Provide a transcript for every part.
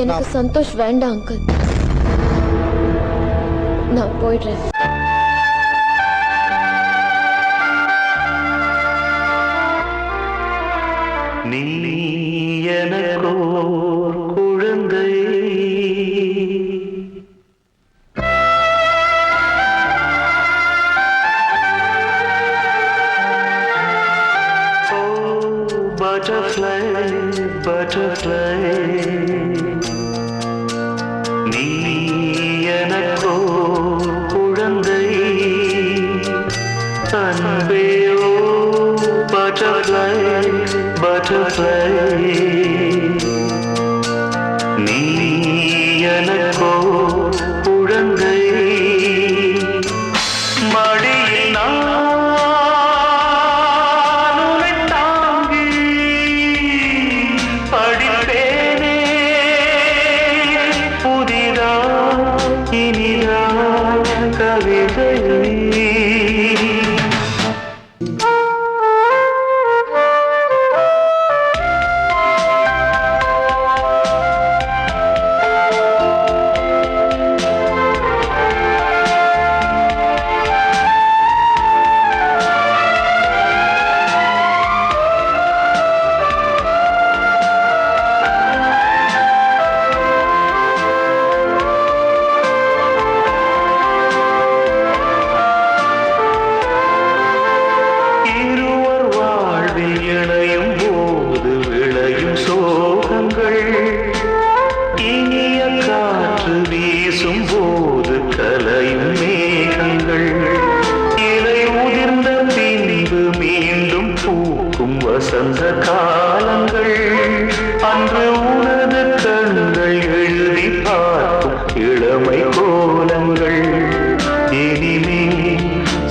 எனக்கு சந்தோஷ் வேண்டாம் அங்கிள் நான் போயிடுறேன். நீ எனக்கோர் குழந்தை. ஓ பட்டர்ஃப்ளை நான் கடந்த காலங்கள் அன்று உனது கண்கள் எழுதி பார்க்கும் இளமை கோலங்கள். இனிமே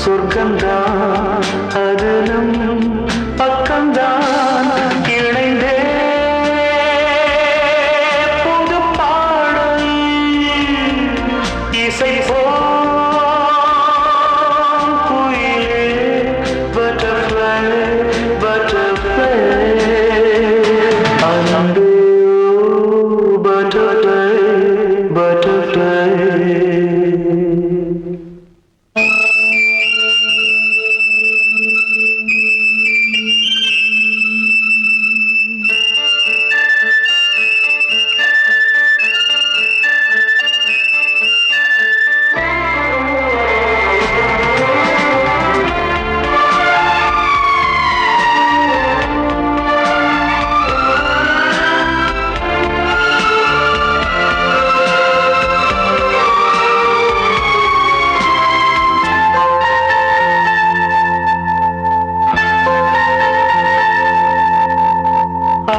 சொர்க்கம்தான் அது நம் பக்கம்தான். இணைந்தே புது பாடல் இசை போ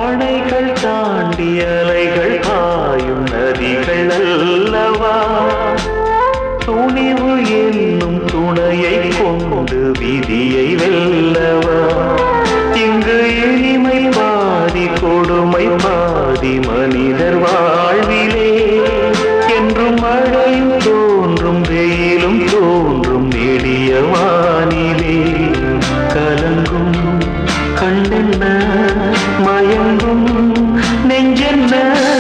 அணைகள் தாண்டி அலைகள் பாயும் நதிகள் அல்லவா துணிவு என்னும் துணையை கொண்டு விதியை Yeah.